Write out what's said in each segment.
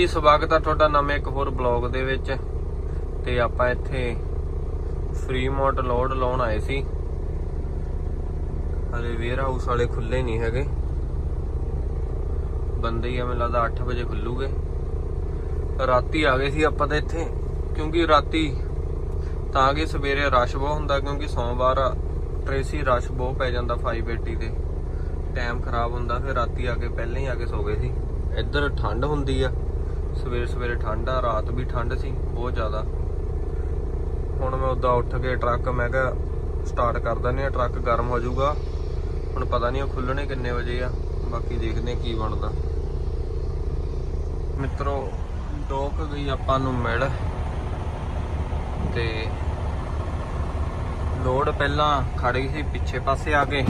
ਜੀ, ਸਵਾਗਤ ਆ ਤੁਹਾਡਾ ਨਵੇਂ ਇੱਕ ਹੋਰ ਬਲੌਗ ਦੇ ਵਿੱਚ। ਤੇ ਆਪਾਂ ਇੱਥੇ ਫ੍ਰੀ ਲੋਡ ਲਾਉਣ ਆਏ ਸੀ। ਹਲੇ ਵੇਅਰ ਹਾਊਸ ਵਾਲੇ ਖੁੱਲੇ ਨਹੀਂ ਹੈਗੇ। ਬੰਦੇ ਹੀ ਐਵੇਂ ਲੱਗਦਾ 8 ਵਜੇ ਖੁੱਲੂਗੇ। ਰਾਤੀ ਆ ਗਏ ਸੀ ਆਪਾਂ ਤਾਂ ਇੱਥੇ, ਕਿਉਂਕਿ ਰਾਤੀ ਤਾਂ ਕਿ ਸਵੇਰੇ ਰਸ਼ ਬਹੁਤ ਹੁੰਦਾ, ਕਿਉਂਕਿ ਸੋਮਵਾਰ ਟ੍ਰੇਸੀ ਰਸ਼ ਬਹੁਤ ਪੈ ਜਾਂਦਾ 580 ਤੇ। ਟਾਈਮ ਖਰਾਬ ਹੁੰਦਾ, ਫਿਰ ਰਾਤੀ ਆ ਕੇ ਪਹਿਲਾਂ ਹੀ ਆ ਕੇ ਸੋ ਗਏ ਸੀ। ਇੱਧਰ ਠੰਡ ਹੁੰਦੀ ਆ। ਸਵੇਰੇ ਸਵੇਰੇ ਠੰਡ ਆ, ਰਾਤ ਵੀ ਠੰਡ ਸੀ, ਬਹੁਤ ਜ਼ਿਆਦਾ। ਹੁਣ ਮੈਂ ਉਦਾਂ ਉੱਠ ਕੇ ਟਰੱਕ ਮੈਂ ਕਿਹਾ ਸਟਾਰਟ ਕਰ ਦਿੰਦੇ ਆ ਟਰੱਕ ਗਰਮ ਹੋ ਜਾਊਗਾ। ਹੁਣ ਪਤਾ ਨਹੀਂ ਉਹ ਖੁੱਲਣੇ ਕਿੰਨੇ ਵਜੇ ਆ, ਬਾਕੀ ਦੇਖਦੇ ਕੀ ਬਣਦਾ। ਮਿੱਤਰੋ, ਡੋਕ ਗਈ ਆਪਾਂ ਨੂੰ ਮਿਲ ਤੇ ਲੋਡ ਪਹਿਲਾਂ ਖੜੀ ਸੀ ਪਿੱਛੇ ਪਾਸੇ ਆ ਕੇ,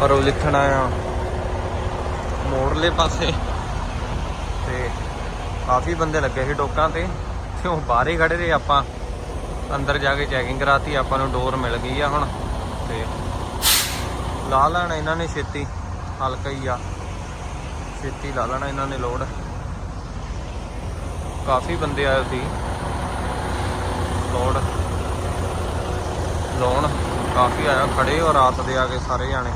ਪਰ ਉਹ ਲਿਖਣਾ ਆ, ਮੋੜਲੇ ਪਾਸੇ। ਕਾਫੀ ਬੰਦੇ ਲੱਗੇ ਸੀ ਡੋਕਾਂ ਤੇ ਤੇ ਉਹ ਬਾਹਰ ਹੀ ਖੜੇ ਰਹੇ ਆਪਾਂ। ਅੰਦਰ ਜਾ ਕੇ ਚੈਕਿੰਗ ਕਰਾਤੀ, ਆਪਾਂ ਨੂੰ ਡੋਰ ਮਿਲ ਗਈ ਆ ਹੁਣ। ਤੇ ਲਾ ਲੈਣਾ ਇਹਨਾਂ ਨੇ ਛੇਤੀ, ਹਲਕਾ ਹੀ ਆ। ਛੇਤੀ ਲਾ ਲੈਣਾ ਇਹਨਾਂ ਨੇ ਲੋਡ ਕਾਫੀ ਬੰਦੇ ਆਏ ਸੀ। ਲੋਡ ਲੋਨ ਕਾਫੀ ਆਇਆ, ਖੜੇ ਹੋ ਰਾਤ ਦੇ ਆ ਕੇ ਸਾਰੇ ਜਾਣੇ।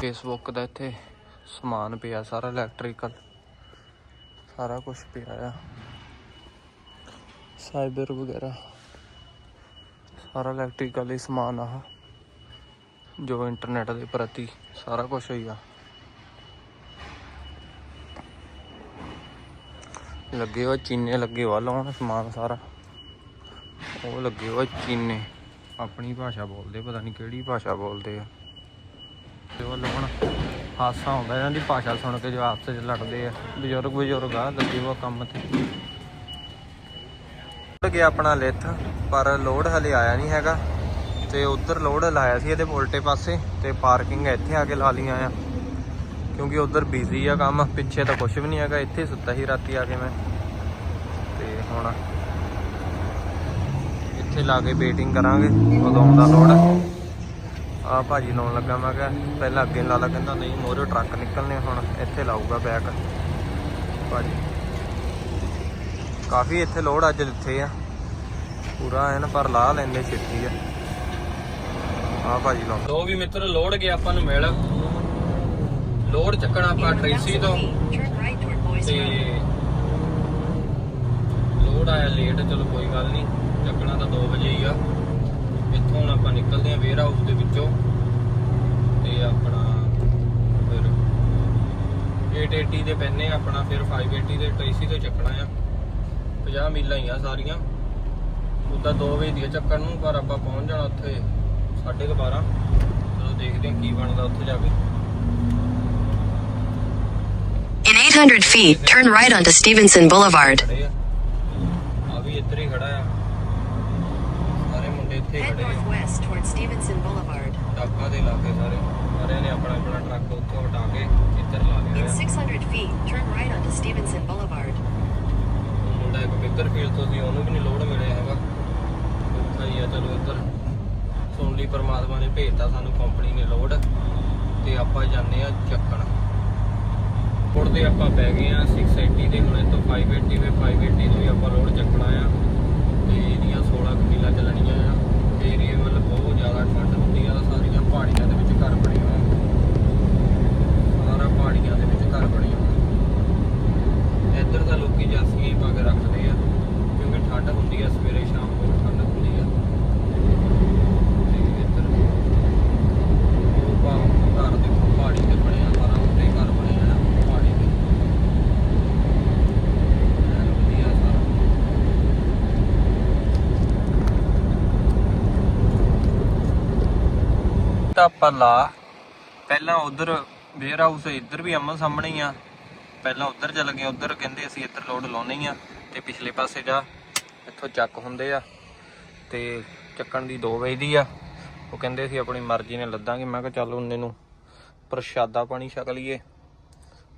ਫੇਸਬੁੱਕ ਦਾ ਇੱਥੇ ਸਮਾਨ ਪਿਆ ਸਾਰਾ ਇਲੈਕਟ੍ਰੀਕਲ ਸਾਰਾ ਕੁਝ ਪਿਆ ਆ। ਸਾਈਬਰ ਵਗੈਰਾ। ਸਾਰਾ ਇਲੈਕਟ੍ਰੀਕਲ ਹੀ ਸਮਾਨ ਆ। ਜੋ ਇੰਟਰਨੈਟ ਦੇ ਪ੍ਰਤੀ ਸਾਰਾ ਕੁਝ ਹੀ ਆ। ਲੱਗੇ ਹੋਏ ਚੀਨੇ, ਲੱਗੇ ਵਾ ਲਾਉਣ ਸਮਾਨ ਸਾਰਾ। ਉਹ ਲੱਗੇ ਹੋਏ ਚੀਨੇ। ਆਪਣੀ ਭਾਸ਼ਾ ਬੋਲਦੇ, ਪਤਾ ਨਹੀਂ ਕਿਹੜੀ ਭਾਸ਼ਾ ਬੋਲਦੇ ਆ। ਤੇ ਉਹ ਲਾਉਣ। ਹਾਸਾ ਹੁੰਦਾ ਇਹਨਾਂ ਦੀ ਭਾਸ਼ਾ ਸੁਣ ਕੇ ਜੋ ਆਪਸ ਵਿੱਚ ਲੜਦੇ ਆ। ਬਜ਼ੁਰਗ ਬਜ਼ੁਰਗ ਆ, ਲੱਗੇ ਹੋਏ ਕੰਮ ਤੇ। ਗਿਆ ਆਪਣਾ ਲਿੱਥ, ਪਰ ਲੋਡ ਹਲੇ ਆਇਆ ਨਹੀਂ ਹੈਗਾ। ਤੇ ਉਧਰ ਲੋਡ ਲਾਇਆ ਸੀ ਇਹਦੇ ਉਲਟੇ ਪਾਸੇ, ਤੇ ਪਾਰਕਿੰਗ ਇੱਥੇ ਆ ਕੇ ਲਾ ਲੀਆਂ ਆ। ਕਿਉਂਕਿ ਉਧਰ ਬਿਜ਼ੀ ਆ ਕੰਮ, ਪਿੱਛੇ ਤਾਂ ਕੁਝ ਵੀ ਨਹੀਂ ਹੈਗਾ, ਇੱਥੇ ਸੁੱਤਾ ਸੀ ਰਾਤੀ ਆ ਕੇ ਮੈਂ। ਤੇ ਹੁਣ ਇੱਥੇ ਲਾ ਕੇ ਵੇਟਿੰਗ ਕਰਾਂਗੇ, ਉਦੋਂ ਆਉਂਦਾ ਲੋਡ। ਆ ਭਾਜੀ ਲਾਉਣ ਲੱਗਾ ਮੈਂ ਕਿਹਾ, ਪਹਿਲਾਂ ਅੱਗੇ ਲਾ ਲਾ, ਕਹਿੰਦਾ ਨਹੀਂ, ਮੋਰੇ ਟਰੱਕ ਨਿਕਲਨੇ ਹੁਣ, ਇੱਥੇ ਲਾਊਗਾ ਬੈਕ ਭਾਜੀ, ਕਾਫੀ ਇੱਥੇ ਲੋਡ ਅੱਜ ਦਿੱਤੇ ਆ। ਪੂਰਾ ਐਨ, ਪਰ ਲਾ ਲੈਂਦੇ ਛੇਤੀ ਆ। ਆ ਭਾਜੀ ਲਾਉਂ ਲੋ ਵੀ ਮਿੱਤਰ ਲੋਡ ਗਿਆ ਆਪਾਂ ਨੂੰ ਮਿਲ। ਲੋਡ ਚੱਕਣਾ ਆਪਾਂ ਟ੍ਰੇਸੀ ਤੋਂ। ਤੇ ਲੋਡ ਆਇਆ ਲੇਟ, ਚਲੋ ਕੋਈ ਗੱਲ ਨਹੀਂ, ਚੱਕਣਾ ਤਾਂ 2 ਵਜੇ ਹੀ ਆ। ਇੱਥੋਂ ਹੁਣ ਆਪਾਂ ਨਿਕਲਦੇ ਆ ਵੇਅਰ ਹਾਊਸ ਦੇ ਵਿੱਚੋਂ ਤੇ ਆਪਣਾ ਫਿਰ 880 ਦੇ ਪੈਨੇ ਆਪਣਾ ਫਿਰ 580 ਦੇ ਟ੍ਰੇਸੀ ਤੋਂ ਚੱਕਣਾ ਆ। 50 ਮੀਲਾਂ ਹੀ ਆ ਸਾਰੀਆਂ। ਉਦਾਂ 2 ਵਜੇ ਦੀ ਚੱਕਣ ਨੂੰ ਪਰ ਆਪਾਂ ਪਹੁੰਚ ਜਾਣਾ ਉੱਥੇ 12:30 ਚਲੋ ਦੇਖਦੇ ਹਾਂ ਕੀ ਬਣਦਾ ਉੱਥੇ ਜਾ ਕੇ। In 800 feet, turn right onto Stevenson Boulevard. ਆ ਵੀ ਇੱਧਰ ਹੀ ਖੜਾ ਆ। ਮੁੰਡੇ ਇੱਥੇ Head ਖੜੇ ਆ। northwest toward Stevenson Boulevard. ਟਾਕਾ ਦੇ ਲਾਗੇ ਸਾਰੇ। ਸਾਰਿਆਂ ਨੇ ਆਪਣਾ ਆਪਣਾ ਟਰੱਕ ਉੱਥੋਂ ਹਟਾ ਕੇ ਇੱਧਰ ਲਾ ਲਿਆ In ਆ 600 feet, turn right onto Stevenson Boulevard. ਉਹ ਮੁੰਡਾ ਇੱਕ ਬਿੱਦਰ ਫੀਲਡ ਤੋਂ ਸੀ ਉਹਨੂੰ ਵੀ ਨਹੀਂ ਲੋਡ ਮਿਲਿਆ ਹੈਗਾ। ਔਖਾ ਹੀ ਆ ਚਲੋ ਇੱਧਰ। ਸੁਣ ਲਈ ਪਰਮਾਤਮਾ ਨੇ ਭੇਜਤਾ ਸਾਨੂੰ ਕੰਪਨੀ ਨੇ ਲੋਡ ਤੇ ਆਪਾਂ ਜਾਂਦੇ ਆ ਚੱਕਣ। ਹੁਣ ਤੇ ਆਪਾਂ ਬਹਿ ਗਏ ਆ 680 ਦੇ ਹੁਣ ਇੱਥੋਂ 580 ਤੇ 580 ਤੋਂ ਵੀ ਆਪਾਂ ਲੋਡ ਚੱਕਣਾ ਆ। ਤੇ ਇਹਦੀਆਂ 16 ਕਮੀਲਾਂ ਚੱਲਣੀਆਂ ਆ ਤੇ ਏਰੀਏ ਵੱਲ ਬਹੁਤ ਜ਼ਿਆਦਾ ਠੰਡ ਹੁੰਦੀ ਆ ਤਾਂ ਸਾਰੀਆਂ ਪਹਾੜੀਆਂ ਦੇ ਵਿੱਚ ਘਰ ਬਣੇ ਹੋਏ ਆ ਸਾਰਾ ਪਹਾੜੀਆਂ ਦੇ ਵਿੱਚ ਘਰ ਬਣੇ ਹੋਏ ਆ ਇੱਧਰ ਤਾਂ ਲੋਕੀ ਜਾਸੀਆਂ ਹੀ ਪਾ ਕੇ ਰੱਖਦੇ ਆ ਕਿਉਂਕਿ ਠੰਡ ਹੁੰਦੀ ਆ ਸਵੇਰੇ ਸ਼ਾਮ ਬਹੁਤ ਠੰਡ ਹੁੰਦੀ ਆ ਤੇ ਇੱਧਰ ਉਹ ਪਾ ਘਰ ਦੇਖੋ ਪਹਾੜੀ ਤੇ ਬਣਿਆ ਸਾਰਾ ਉੱਤੇ ਘਰ ਬਣਿਆ ਆ ਪਹਾੜੀ ਤੇ ਐਨ ਵਧੀਆ ਸਾਰਾ ਤਾਂ ਆਪਾਂ ਲਾ। ਪਹਿਲਾਂ ਉਧਰ ਵੇਅਰ ਹਾਊਸ ਇੱਧਰ ਵੀ ਅਮਨ ਸਾਹਮਣੇ ਹੀ ਆ। ਪਹਿਲਾਂ ਉਧਰ ਚੱਲ ਗਏ, ਉਧਰ ਕਹਿੰਦੇ ਅਸੀਂ ਇੱਧਰ ਲੋਡ ਲਾਉਣੇ ਹੀ ਆ। ਤੇ ਪਿਛਲੇ ਪਾਸੇ ਜਾ, ਇੱਥੋਂ ਚੱਕ ਹੁੰਦੇ ਆ। ਤੇ ਚੱਕਣ ਦੀ 2 ਵਜੇ ਦੀ ਆ। ਉਹ ਕਹਿੰਦੇ ਸੀ ਆਪਣੀ ਮਰਜ਼ੀ ਨਾਲ ਲੱਦਾਂਗੇ। ਮੈਂ ਕਿਹਾ ਚੱਲ ਉਹਨੇ ਨੂੰ ਪ੍ਰਸ਼ਾਦਾ ਪਾਣੀ ਛਕ ਲਈਏ।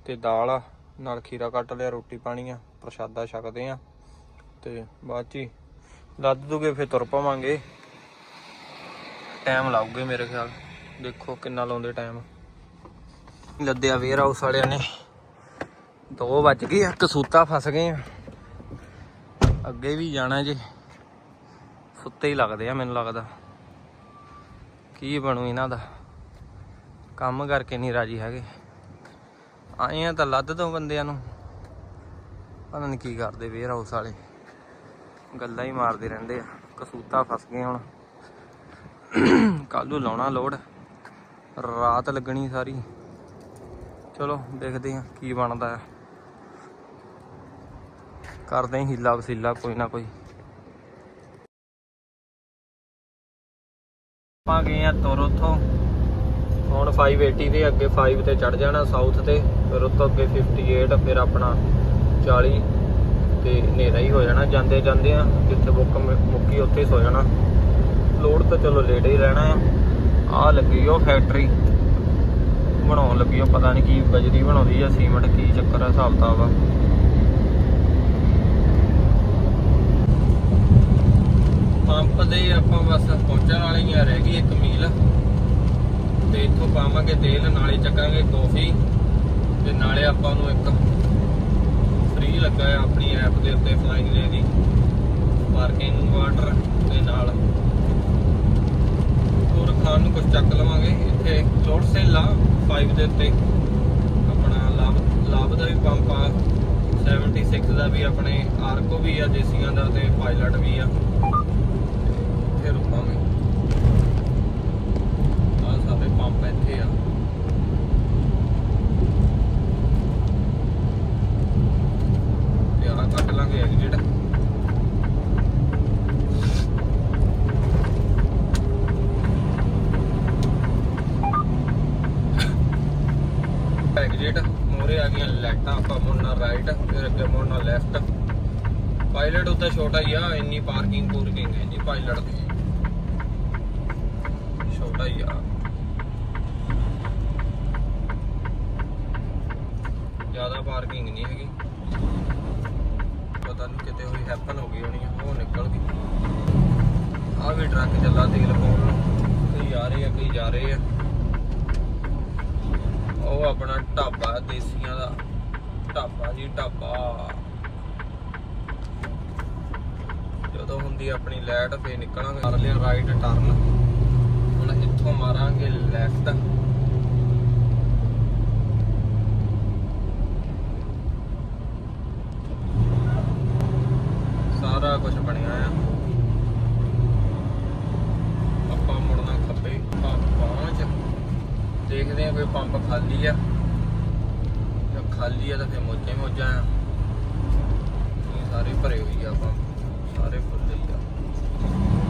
ਤੇ ਦਾਲ ਆ, ਨਾਲ ਖੀਰਾ ਕੱਟ ਲਿਆ, ਰੋਟੀ ਪਾਣੀ ਆ, ਪ੍ਰਸ਼ਾਦਾ ਛਕਦੇ ਆ। ਤੇ ਬਾਅਦ ਚ ਲੱਦ ਦੂਗੇ, ਫਿਰ ਤੁਰ ਪਾਵਾਂਗੇ। ਟਾਈਮ ਲਾਉਗੇ ਮੇਰੇ ਖਿਆਲ। ਦੇਖੋ ਕਿੰਨਾ ਲਾਉਂਦੇ ਟਾਈਮ ਲੱਦਿਆ ਵੇਅਰ ਹਾਊਸ ਵਾਲਿਆਂ ਨੇ। ਦੋ ਵੱਜ ਗਏ ਆ ਕਸੂਤਾ ਫਸ ਗਏ ਆ। ਅੱਗੇ ਵੀ ਜਾਣਾ ਜੇ। ਸੁੱਤੇ ਹੀ ਲੱਗਦੇ ਆ ਮੈਨੂੰ ਲੱਗਦਾ। ਕੀ ਬਣੂ ਇਹਨਾਂ ਦਾ? ਕੰਮ ਕਰਕੇ ਨਹੀਂ ਰਾਜੀ ਹੈਗੇ। ਆਏ ਆ ਤਾਂ ਲੱਦ ਦੋ ਬੰਦਿਆਂ ਨੂੰ। ਪਤਾ ਨਹੀਂ ਕੀ ਕਰਦੇ ਵੇਅਰ ਹਾਊਸ ਵਾਲੇ। ਗੱਲਾਂ ਹੀ ਮਾਰਦੇ ਰਹਿੰਦੇ ਆ। ਕਸੂਤਾ ਫਸ ਗਏ ਹੁਣ। ਕੱਲ ਨੂੰ ਲਾਉਣਾ ਲੋਡ ਰਾਤ ਲੱਗਣੀ ਸਾਰੀ। ਚਲੋ, ਦੇਖਦੇ ਹਾਂ ਕੀ ਬਣਦਾ ਆ ਕਰਦੇ ਆ ਹੀਲਾ ਵਸੀਲਾ, ਕੋਈ ਨਾ ਕੋਈ। ਆਪਾਂ ਗਏ ਆ ਤੁਰ ਉੱਥੋਂ। ਹੁਣ 580 ਦੇ ਅੱਗੇ 5 ਤੇ ਚੜ ਜਾਣਾ ਸਾਊਥ ਤੇ। ਫਿਰ ਉੱਤੋਂ ਅੱਗੇ 58 ਫਿਰ ਆਪਣਾ 40 ਤੇ ਹਨੇਰਾ ਹੀ ਹੋ ਜਾਣਾ। ਜਾਂਦੇ ਜਾਂਦੇ ਆ ਜਿੱਥੇ ਬੁੱਕ ਮੁੱਕੀ ਉੱਥੇ ਹੀ ਸੋ ਜਾਣਾ। ਲੋਡ ਤਾਂ ਚਲੋ ਲੇਟ ਹੀ ਰਹਿਣਾ ਆ। ਆ ਲੱਗੀ ਉਹ ਫੈਕਟਰੀ ਬਣਾਉਣ ਲੱਗੀ ਉਹ, ਪਤਾ ਨਹੀਂ ਕੀ ਬਜਰੀ ਬਣਾਉਂਦੀ ਆ, ਸੀਮੈਂਟ ਕੀ ਚੱਕਰ ਆ, ਹਿਸਾਬ ਕਿਤਾਬ ਆ। ਪੰਪ ਦੇ ਆਪਾਂ ਬਸ ਪਹੁੰਚਣ ਵਾਲੇ ਆ, ਰਹਿ ਗਈ ਇੱਕ ਮੀਲ। ਤੇ ਇੱਥੋਂ ਪਾਵਾਂਗੇ ਤੇਲ, ਨਾਲੇ ਚੱਕਾਂਗੇ ਕੌਫੀ ਤੇ ਨਾਲੇ ਆਪਾਂ ਨੂੰ ਇੱਕ ਫ੍ਰੀ ਲੱਗਾ ਹੈ ਆਪਣੀ ਐਪ ਦੇ ਉੱਤੇ ਫਲਾਈਂਗ ਲੇ ਦੀ ਪਾਰਕਿੰਗ ਵਾਟਰ ਦੇ ਨਾਲ। ਖਾਣ ਨੂੰ ਕੁਝ ਚੱਕ ਲਵਾਂਗੇ। ਇੱਥੇ ਚੋਟ ਸੇਲਾ 5 ਦੇ ਉੱਤੇ। ਆਪਣਾ ਲਾਭ ਲਾਭ ਦਾ ਵੀ ਪੰਪ ਆ 76 ਦਾ ਵੀ ਆਪਣੇ ਆਰਕੋ ਵੀ ਆ ਦੇਸੀਆਂ ਦਾ ਤੇ ਪਾਇਲਟ ਵੀ ਆ ਫਿਰ ਰੁਕਾਂਗੇ ਆ ਸਾਰੇ ਪੰਪ ਇੱਥੇ ਆ ਤੇ ਆ ਕੱਟ ਲਾਂਗੇ ਐਗਜ਼ਿਟ ਐਗਜ਼ਿਟ ਮੋਰੇ ਆ ਗਈਆਂ ਲੈਟਾਂ ਆਪਾਂ ਮੁੜਨਾ ਰਾਈਟ ਫਿਰ ਅੱਗੇ ਮੁੜਨਾ ਲੈਫਟ ਪਾਇਲਟ ਉੱਤੇ ਛੋਟਾ ਹੀ ਆ ਇੰਨੀ ਪਾਰਕਿੰਗ ਪੂਰਕਿੰਗ ਹੈ ਜੀ ਪਾਇਲਟ ਦੀ ਛੋਟਾ ਹੀ ਆ। ਜ਼ਿਆਦਾ ਪਾਰਕਿੰਗ ਨਹੀਂ ਹੈਗੀ। ਪਤਾ ਨਹੀਂ ਕਿਤੇ ਹੋਈ ਹੈਪਨ ਹੋ ਗਈ ਹੋਣੀ ਉਹ ਨਿਕਲ ਗਈ। ਆ ਵੀ ਟਰੱਕ ਚੱਲਾ ਤੇਲ ਪਾਉਣ ਕਈ ਆ ਰਹੇ ਆ, ਕਈ ਜਾ ਰਹੇ ਆ। ਉਹ ਆਪਣਾ ਢਾਬਾ, ਦੇਸੀਆਂ ਦਾ। ਢਾਬਾ ਜੀ, ਢਾਬਾ। ਜਦੋਂ ਹੁੰਦੀ ਆਪਣੀ ਲਾਈਟ ਫੇਰ ਨਿਕਲਾਂਗੇ। ਕਰ ਲਿਆ ਰਾਈਟ ਟਰਨ ਹੁਣ ਇੱਥੋਂ ਮਾਰਾਂਗੇ ਲੈਫਟ ਸਾਰਾ ਕੁਝ ਬਣਿਆ ਆ ਆਪਾਂ ਮੁੜਨਾ ਖੱਬੇ ਆਪਾਂ ਪਹੁੰਚ ਦੇਖਦੇ ਆ ਕੋਈ ਪੰਪ ਖਾਲੀ ਆ ਜੇ ਖਾਲੀ ਆ ਤਾਂ ਫਿਰ ਮੋਜੇ ਮੋਜਾ ਆ ਇਹ ਸਾਰੇ ਭਰੇ ਹੋਈ ਆ ਪੰਪ ਸਾਰੇ ਫੁੱਲ ਹੀ ਆ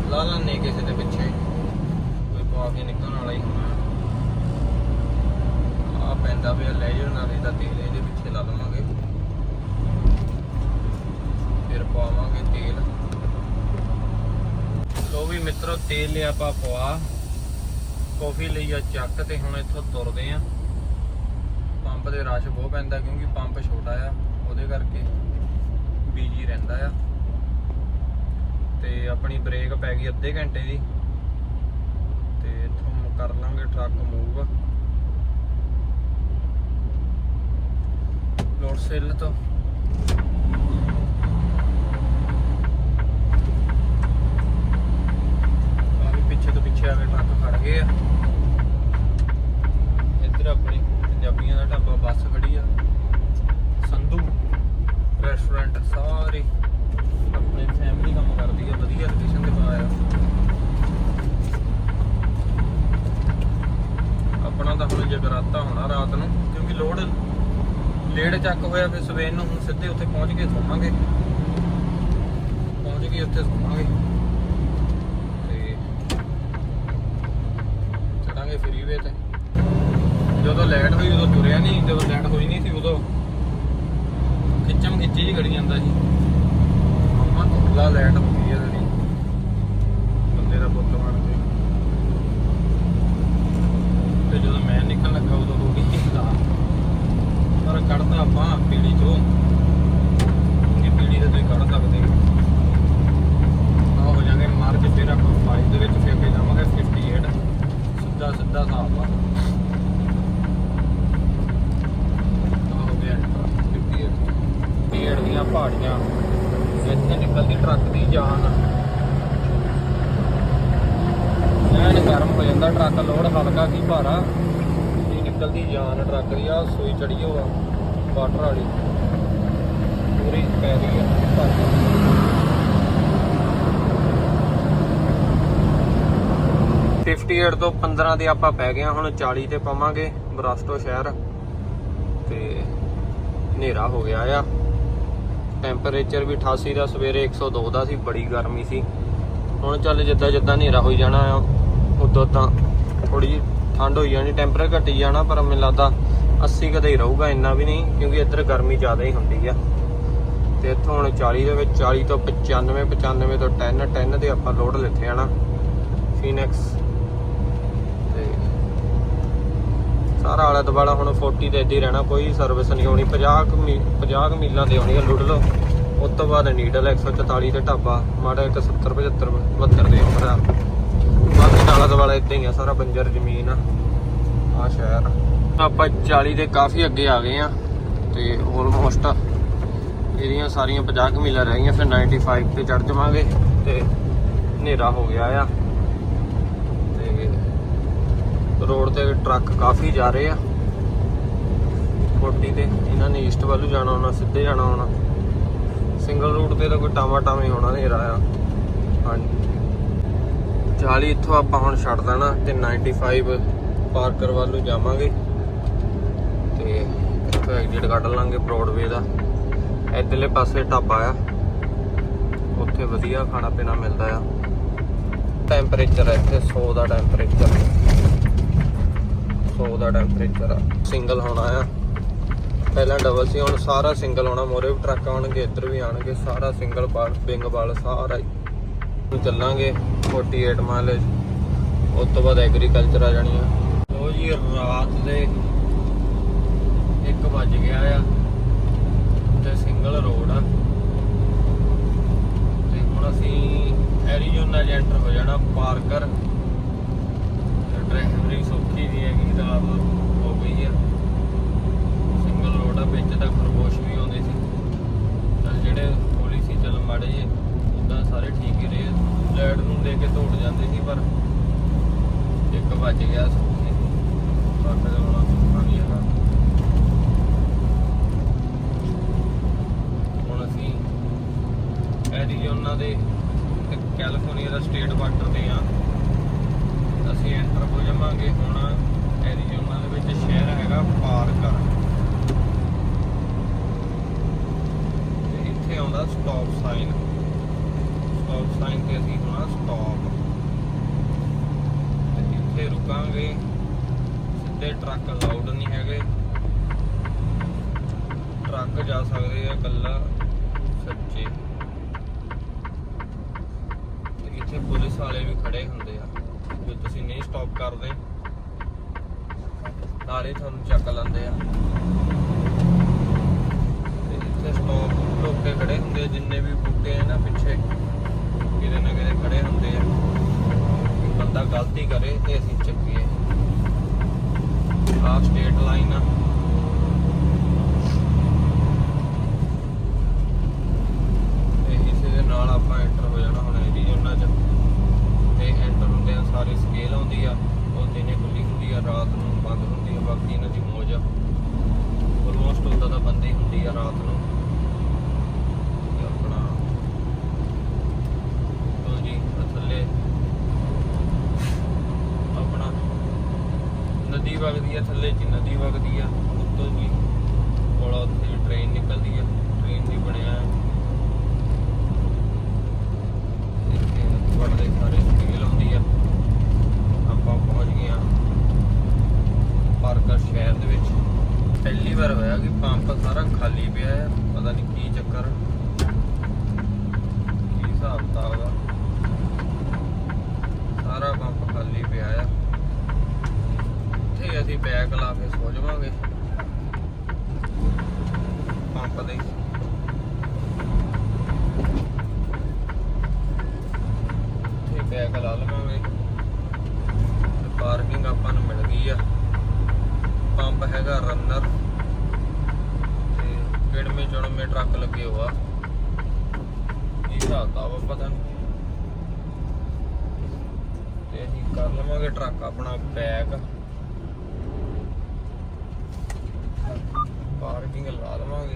ਲਾ ਲਾਂਨੇ ਕਿਸੇ ਦੇ ਪਿੱਛੇ ਕੋਈ ਪਾ ਕੇ ਨਿਕਲਣ ਵਾਲਾ ਹੀ ਹੋਣਾ ਆ ਪੈਂਦਾ ਪਿਆ ਲੈਜਰ ਨਾਲੇ ਦਾ ਤੇਲ ਇਹਦੇ ਪਿੱਛੇ ਲਾ ਲਵਾਂਗੇ ਫਿਰ ਪਾਵਾਂਗੇ ਤੇਲ ਲੋ ਵੀ ਮਿੱਤਰੋ, ਤੇਲ ਲਿਆ ਆਪਾਂ ਪਵਾ। ਕਾਫੀ ਲਈ ਆ ਚੱਕ ਤੇ ਹੁਣ ਇੱਥੋਂ ਤੁਰਦੇ ਆ। ਪੰਪ ਦੇ ਰਸ਼ ਬਹੁਤ ਪੈਂਦਾ ਕਿਉਂਕਿ ਪੰਪ ਛੋਟਾ ਆ, ਉਹਦੇ ਕਰਕੇ ਬੀਜੀ ਰਹਿੰਦਾ ਆ। ਤੇ ਆਪਣੀ ਬ੍ਰੇਕ ਪੈ ਗਈ ਅੱਧੇ ਘੰਟੇ ਦੀ। ਤੇ ਇੱਥੋਂ ਕਰ ਲਾਂਗੇ ਟਰੱਕ ਮੂਵ ਲੋਡ ਸੇਲ ਤੋਂ ਆ ਵੀ ਪਿੱਛੇ ਤੋਂ ਪਿੱਛੇ ਆ ਕੇ ਟਰੱਕ ਖੜ ਗਏ ਆ ਇੱਧਰ ਆਪਣੀ ਪੰਜਾਬੀਆਂ ਦਾ ਢਾਬਾ ਬੱਸ ਖੜੀ ਆ ਸੰਧੂ ਰੈਸਟੋਰੈਂਟ ਸਾਰੇ ਆਪਣੀ ਫੈਮਿਲੀ ਕੰਮ ਕਰਦੀ ਆ ਵਧੀਆ ਲੋਕੇਸ਼ਨ ਤੇ ਬਣਾਇਆ ਆਪਣਾ ਤਾਂ ਹੁਣ ਜਗਰਾਤਾ ਹੋਣਾ ਰਾਤ ਨੂੰ ਕਿਉਂਕਿ ਲੋਡ ਲੇਟ ਚੱਕ ਹੋਇਆ ਫਿਰ ਸਵੇਰ ਨੂੰ ਹੁਣ ਸਿੱਧੇ ਉੱਥੇ ਪਹੁੰਚ ਕੇ ਸੋਵਾਂਗੇ। ਪਹੁੰਚ ਕੇ ਉੱਥੇ ਸੋਵਾਂਗੇ। ਤੇ ਚੜਾਂਗੇ ਫਰੀਵੇ ਤੇ। ਜਦੋਂ ਲਾਈਟ ਹੋਈ, ਉਦੋਂ ਤੁਰਿਆ ਨਹੀਂ ਜਦੋਂ ਲਾਈਟ ਹੋਈ ਨਹੀਂ ਸੀ, ਉਦੋਂ ਖਿੱਚਮ ਖਿੱਚੀ ਜੀ ਖੜੀ ਜਾਂਦਾ ਸੀ। ਮੰਮਾ ਕੋਲਾ ਲਾਈਟ ਹੁੰਦੀ ਹੈ ਜਿਹੜੀ ਬੰਦੇ ਦਾ ਪੁੱਤ ਬਣ ਕੇ। ਤੇ ਜਦੋਂ ਮੈਂ ਨਿਕਲਣ ਲੱਗਾ, ਉਦੋਂ ਹੋ ਗਈ। ਹਿੱਲਾ ਪਰ ਕੱਢਦਾ ਆਪਾਂ ਪੀੜੀ ਚੋਂ। ਕਿ ਪੀੜੀ ਤੇ ਤੁਸੀਂ ਕੱਢ ਸਕਦੇ ਹੋ। ਹੋ ਜਾਗੇ ਮਾਰਚ ਫਿਰ ਆਪਾਂ 22 ਦੇ ਵਿੱਚ ਫਿਰ ਕੇ ਜਾਵਾਂਗੇ 58 ਸਿੱਧਾ ਸਿੱਧਾ ਹਿਸਾਬ ਆ। ਆ ਹੋ ਗਿਆ 58 ਪਹਾੜੀਆਂ। ਇੱਥੇ ਨਿਕਲਦੀ ਟਰੱਕ ਦੀ ਜਾਨ। ਐਨ ਗਰਮ ਹੋ ਜਾਂਦਾ, ਟਰੱਕ ਲੋਡ ਹਲਕਾ ਕੀ ਭਾਰਾ। ਨਿਕਲਦੀ ਜਾਨ ਟਰੱਕ ਦੀ ਆ ਸੂਈ ਚੜੀ ਹੋਆ ਵਾਟਰ ਵਾਲੀ। ਪੂਰੀ ਪੈ ਰਹੀ ਆ ਭਰ। 58 ਤੋਂ 15 ਤੇ ਆਪਾਂ ਪੈ ਗਏ ਹਾਂ, ਹੁਣ 40 ਤੇ ਪਾਵਾਂਗੇ ਬਰਾਸਟੋ ਸ਼ਹਿਰ। ਤੇ ਹਨੇਰਾ ਹੋ ਗਿਆ ਆ। ਟੈਂਪਰੇਚਰ ਵੀ 88 ਦਾ ਸਵੇਰੇ 102 ਦਾ ਸੀ ਬੜੀ ਗਰਮੀ ਸੀ। ਹੁਣ ਚੱਲ ਜਿੱਦਾਂ ਜਿੱਦਾਂ ਹਨੇਰਾ ਹੋਈ ਜਾਣਾ ਆ ਉਦੋਂ ਤਾਂ ਥੋੜੀ ਜਿਹੀ ਠੰਡ ਹੋਈ ਜਾਣੀ ਟੈਂਪਰੇਚਰ ਘਟੀ ਜਾਣਾ, ਪਰ ਮੈਨੂੰ ਲੱਗਦਾ 80 ਕਦੇ ਹੀ ਰਹੂਗਾ, ਇੰਨਾ ਵੀ ਨਹੀਂ, ਕਿਉਂਕਿ ਇੱਧਰ ਗਰਮੀ ਜ਼ਿਆਦਾ ਹੀ ਹੁੰਦੀ ਆ। ਤੇ ਇੱਥੋਂ ਹੁਣ 40 ਦੇ ਵਿੱਚ 40 ਤੋਂ 95 95 ਤੋਂ 10 10 ਤੇ ਆਪਾਂ ਲੋਡ ਲਿੱਥੇ ਆਣਾ ਫੀਨਿਕਸ ਤੇ ਸਾਰਾ ਆਲਾ ਦੁਆਲਾ ਹੁਣ 40 ਤੇ ਇੱਦਾਂ ਹੀ ਰਹਿਣਾ, ਕੋਈ ਸਰਵਿਸ ਨਹੀਂ ਹੋਣੀ 50 ਕੁ ਮੀ- 50 ਕੁ ਮੀਲਾਂ ਦੇ ਆਉਣੀ ਆ ਲੁੱਟ ਲਓ। ਉਸ ਤੋਂ ਬਾਅਦ ਨੀਡਲ 144 ਤੇ ਢਾਬਾ, ਮਾੜਾ ਇੱਕ 70 75 72 ਦੇ ਉੱਪਰ ਆ। ਆਲਾ ਦੁਆਲਾ ਇਦਾਂ ਹੀ ਆ, ਸਾਰਾ ਬੰਜਰ ਜ਼ਮੀਨ ਆ ਆ ਸ਼ਹਿਰ ਆਪਾਂ 40 ਦੇ ਕਾਫੀ ਅੱਗੇ ਆ ਗਏ ਆ, ਤੇ ਆਲਮੋਸਟ ਇਹਦੀਆਂ ਸਾਰੀਆਂ 50 ਕੁ ਮੀਲਾਂ ਰਹਿ ਗਈਆਂ, ਫਿਰ 95 ਤੇ ਚੜ ਜਾਵਾਂਗੇ, ਤੇ ਹਨੇਰਾ ਹੋ ਗਿਆ ਆ। ਤੇ ਰੋਡ ਤੇ ਟਰੱਕ ਕਾਫੀ ਜਾ ਰਹੇ ਆ। 40 ਤੇ ਇਹਨਾਂ ਨੇ ਈਸਟ ਵੱਲ ਜਾਣਾ ਹੋਣਾ, ਸਿੱਧੇ ਜਾਣਾ ਹੋਣਾ। ਸਿੰਗਲ ਰੂਟ ਤੇ ਤਾਂ ਕੋਈ ਟਾਮਾ ਟਾਮੀ ਹੋਣਾ, ਹਨੇਰਾ ਆ। ਹਾਂਜੀ। 40 ਇੱਥੋਂ ਆਪਾਂ ਹੁਣ ਛੱਡ ਦੇਣਾ ਤੇ 95 ਪਾਰਕਰ ਵੱਲ ਨੂੰ ਜਾਵਾਂਗੇ। ਤੇ ਇੱਥੋਂ ਐਗਜ਼ਿਟ ਕੱਢ ਲਾਂਗੇ ਬ੍ਰੌਡਵੇ ਦਾ। ਇੱਧਰਲੇ ਪਾਸੇ ਢਾਬਾ ਆ। ਉੱਥੇ ਵਧੀਆ ਖਾਣਾ ਪੀਣਾ ਮਿਲਦਾ ਆ। ਟੈਂਪਰੇਚਰ ਹੈ ਇੱਥੇ 100 ਦਾ ਟੈਂਪਰੇਚਰ 100 ਦਾ ਟੈਂਪਰੇਚਰ ਆ। ਸਿੰਗਲ ਹੋਣਾ ਆ। ਪਹਿਲਾਂ ਡਬਲ ਸੀ, ਹੁਣ ਸਾਰਾ ਸਿੰਗਲ ਹੋਣਾ। ਮੋਰੇ ਵੀ ਟਰੱਕ ਆਉਣਗੇ, ਇੱਧਰ ਵੀ ਆਣਗੇ ਸਾਰਾ ਸਿੰਗਲ ਬਾਲ ਬਿੰਗ ਬਾਲ ਸਾਰਾ ਹੁਣ ਚੱਲਾਂਗੇ 48 ਮਾਈਲੇਜ ਉਸ ਤੋਂ ਬਾਅਦ ਐਗਰੀਕਲਚਰ ਆ ਜਾਣੀ ਆ। ਲੋ ਜੀ, ਰਾਤ ਦੇ 1 ਵੱਜ ਗਿਆ ਆ। ਤੇ ਸਿੰਗਲ ਰੋਡ ਆ। ਤੇ ਹੁਣ ਅਸੀਂ ਐਰੀਜ਼ੋਨਾ ਚ ਐਂਟਰ ਹੋ ਜਾਣਾ ਪਾਰਕਰ ਡਰਾਈਵਰੀ ਸੌਖੀ ਦੀ ਹੈਗੀ, ਰਾਤ ਹੋ ਗਈ ਆ। ਸਿੰਗਲ ਰੋਡ ਆ, ਵਿੱਚ ਤਾਂ ਖਰਗੋਸ਼ ਵੀ ਆਉਂਦੇ ਸੀ। ਚੱਲ ਜਿਹੜੇ ਹੌਲੀ ਸੀ ਚੱਲ ਮਾੜੇ ਜੇ। ਉਦਾਂ ਸਾਰੇ ਠੀਕ ਹੀ ਰਹੇ। ਲੈਟ ਨੂੰ ਲੈ ਕੇ ਦੌੜ ਜਾਂਦੇ ਸੀ, ਪਰ ਇੱਕ ਵੱਜ ਗਿਆ ਸੌਖੀ ਬਾਕੀ ਦਾ ਹੁਣ ਸੁੱਖਾ ਨਹੀਂ ਹੈਗਾ। ਹੁਣ ਅਸੀਂ ਐਰੀਜ਼ੋਨਾ ਦੇ ਕੈਲੀਫੋਰਨੀਆ ਦਾ ਸਟੇਟ ਬਾਰਡਰ ਤੇ ਆ ਅਸੀਂ ਐਂਟਰ ਹੋ ਜਾਵਾਂਗੇ ਹੁਣ ਐਰੀਜ਼ੋਨਾ ਦੇ ਵਿੱਚ, ਸ਼ਹਿਰ ਹੈਗਾ ਪਾਰਕਰ ਤੇ ਇੱਥੇ ਆਉਂਦਾ ਸਟਾਪ ਸਾਈਨ ਸਟਾਪ ਸਾਈਨ ਤੇ ਅਸੀਂ ਹੋਣਾ ਸਟਾਪ ਤੇ ਇੱਥੇ ਰੁਕਾਂਗੇ, ਸਿੱਧੇ ਟਰੱਕ ਅਲਾਉਡ ਨਹੀਂ ਹੈਗੇ। ਟਰੱਕ ਜਾ ਸਕਦੇ ਆ ਕੱਲਾ ਸੱਜੇ। ਤੇ ਇੱਥੇ ਪੁਲਿਸ ਵਾਲੇ ਵੀ ਖੜੇ ਹੁੰਦੇ ਆ, ਜੇ ਤੁਸੀਂ ਨਹੀਂ ਸਟਾਪ ਕਰਦੇ, ਨਾਲੇ ਤੁਹਾਨੂੰ ਚੱਕ ਲੈਂਦੇ ਆ। ਤੇ ਇੱਥੇ ਸਟਾਪ ਰੋਕ ਖੜੇ ਹੁੰਦੇ ਜਿੰਨੇ ਵੀ ਬੂਟੇ ਆ ਨਾ ਪਿੱਛੇ। ਕਿਤੇ ਨਾ ਕਿਤੇ ਖੜੇ ਹੁੰਦੇ ਆ, ਬੰਦਾ ਗਲਤੀ ਕਰੇ ਤੇ ਅਸੀਂ ਚੱਕੀਏ। ਆਹ ਸਟੇਟ ਲਾਈਨ ਆ ਤੇ ਇਸੇ ਦੇ ਨਾਲ ਆਪਾਂ ਐਂਟਰ ਹੋ ਜਾਣਾ ਹੁਣ ਐਰੀਜ਼ੋਨਾ ਚ ਤੇ ਐਂਟਰ ਹੁੰਦੇ ਆ ਸਾਰੀ ਸਕੇਲ ਆਉਂਦੀ ਆ ਉਹ ਦਿਨੇ ਖੁੱਲੀ ਹੁੰਦੀ ਆ ਰਾਤ ਨੂੰ ਬੰਦ ਹੁੰਦੀ ਆ ਬਾਕੀ ਇਹਨਾਂ ਦੀ ਮੌਜ ਆ ਆਲਮੋਸਟ ਉਦਾਂ ਤਾਂ ਬੰਦ ਹੀ ਹੁੰਦੀ ਆ ਰਾਤ ਨੂੰ ਤੇ ਆਪਣਾ ਤੋਂ ਜੀ ਆਹ ਥੱਲੇ ਆਪਣਾ ਨਦੀ ਵਗਦੀ ਆ ਥੱਲੇ ਚ ਨਦੀ ਵਗਦੀ ਆ ਉੱਤੋਂ ਜੀ ਕੋਲਾ ਉੱਥੇ ਟ੍ਰੇਨ ਨਿਕਲਦੀ ਆ ਟ੍ਰੇਨ ਵੀ ਬਣਿਆ ਆ ਇੱਥੇ ਵੱਡੇ ਸਾਰੇ ਸਕੇਲ ਆਉਂਦੀ ਆ ਆਪਾਂ ਪਹੁੰਚ ਗਏ ਆ ਪਾਰਕਰ ਸ਼ਹਿਰ ਦੇ ਵਿੱਚ ਪਹਿਲੀ ਵਾਰ ਹੋਇਆ ਕਿ ਪੰਪ ਸਾਰਾ ਖਾਲੀ ਪਿਆ ਹੈ ਪਤਾ ਨਹੀਂ ਕੀ ਚੱਕਰ ਕੀ ਹਿਸਾਬ ਕਿਤਾਬ ਆ ਸਾਰਾ ਪੰਪ ਖਾਲੀ ਪਿਆ ਆ ਇੱਥੇ ਅਸੀਂ ਬੈਗ ਲਾ ਕੇ ਸੋ ਜਾਵਾਂਗੇ ਪੰਪ ਦੇ ਇੱਥੇ ਬੈਗ ਤੇ ਪਾਰਕਿੰਗ ਆਪਾਂ ਨੂੰ ਮਿਲ ਗਈ ਆ। ਪੰਪ ਹੈਗਾ ਰਨਰ ਤੇ 91 94 ਟਰੱਕ ਲੱਗੇ ਹੋਆ। ਭਜਾਤਾ ਵਾ ਪਤਾ ਨਹੀਂ ਤੇ ਅਸੀਂ ਕਰ ਲਵਾਂਗੇ ਟਰੱਕ ਆਪਣਾ ਬੈਕ ਪਾਰਕਿੰਗ ਲਾ ਲਵਾਂਗੇ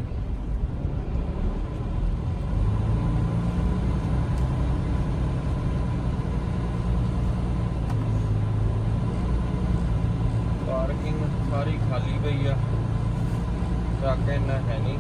ਪਾਰਕਿੰਗ ਸਾਰੀ ਖਾਲੀ ਪਈ ਆ। ਟਰੱਕ ਇੰਨਾ ਹੈ ਨਹੀਂ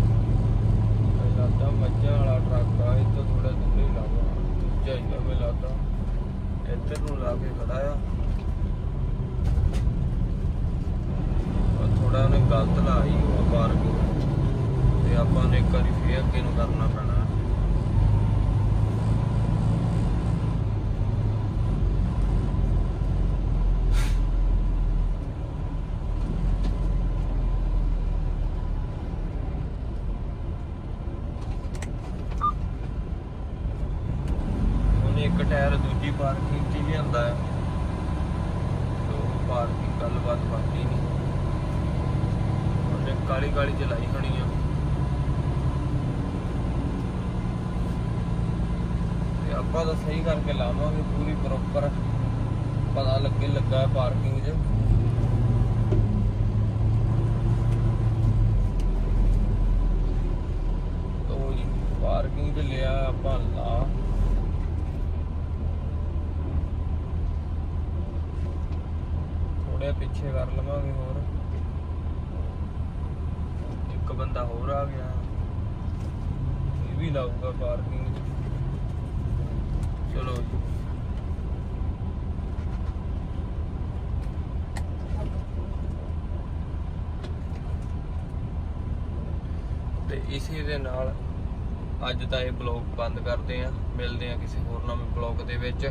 ਮੈਨੂੰ ਲੱਗਦਾ ਮੱਝਾਂ ਵਾਲਾ ਟਰੱਕ ਆ ਇਹ ਤੋਂ ਥੋੜਾ ਦੂਰ ਹੀ ਲਾਵਾ ਦੂਜਾ ਹੀ ਆ ਮੈਨੂੰ ਲੱਗਦਾ ਇੱਧਰ ਨੂੰ ਲਾ ਕੇ ਖੜਾ ਆ ਉਹ ਥੋੜਾ ਉਹਨੇ ਗਲਤ ਲਾਈ ਉਹ ਪਾਰਕਿੰਗ ਤੇ ਆਪਾਂ ਨੇ ਇੱਕ ਵਾਰੀ ਫੇਰ ਅੱਗੇ ਨੂੰ ਕਰਨਾ ਪੈਣਾ ਉਹਨੇ ਇੱਕ ਟਾਇਰ ਦੂਜੀ ਪਾਰਕਿੰਗ 'ਚ ਹੀ ਲਿਆਂਦਾ ਹੈ ਤੇ ਉਹ ਪਾਰਕਿੰਗ ਗੱਲਬਾਤ ਬਣਦੀ ਨਹੀਂ ਉਹਨੇ ਕਾਲੀ ਕਾਲੀ ਚਲਾਈ ਹੋਣੀ ਆ ਤੇ ਆਪਾਂ ਤਾਂ ਸਹੀ ਕਰਕੇ ਲਾਵਾਂਗੇ ਪੂਰੀ ਪ੍ਰੋਪਰ ਪਤਾ ਲੱਗੇ, ਲੱਗਾ ਪਾਰਕਿੰਗ 'ਚ। ਤੋ ਜੀ ਪਾਰਕਿੰਗ 'ਚ ਲਿਆ ਆਪਾਂ ਲਾ। ਥੋੜੇ ਪਿੱਛੇ ਕਰ ਲਵਾਂਗੇ ਹੋਰ। ਇੱਕ ਬੰਦਾ ਹੋਰ ਆ ਗਿਆ। ਇਹ ਵੀ ਲਾਊਗਾ ਪਾਰਕਿੰਗ ਚਲੋ ਜੀ। ਤੇ ਇਸੇ ਦੇ ਨਾਲ ਅੱਜ ਦਾ ਇਹ ਬਲੌਗ ਬੰਦ ਕਰਦੇ ਆ ਮਿਲਦੇ ਆ ਕਿਸੇ ਹੋਰ ਨਵੇਂ ਬਲੌਗ ਦੇ ਵਿੱਚ।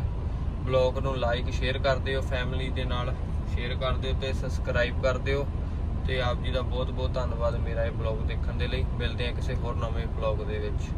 ਬਲੌਗ ਨੂੰ ਲਾਈਕ ਸ਼ੇਅਰ ਕਰ ਦਿਓ ਫੈਮਿਲੀ ਦੇ ਨਾਲ ਸ਼ੇਅਰ ਕਰ ਦਿਓ ਤੇ ਸਬਸਕ੍ਰਾਈਬ ਕਰ ਦਿਓ। ਤੇ ਆਪ ਜੀ ਦਾ ਬਹੁਤ ਬਹੁਤ ਧੰਨਵਾਦ ਮੇਰਾ ਇਹ ਬਲੌਗ ਦੇਖਣ ਦੇ ਲਈ। ਮਿਲਦੇ ਆ ਕਿਸੇ ਹੋਰ ਨਵੇਂ ਬਲੌਗ ਦੇ ਵਿੱਚ।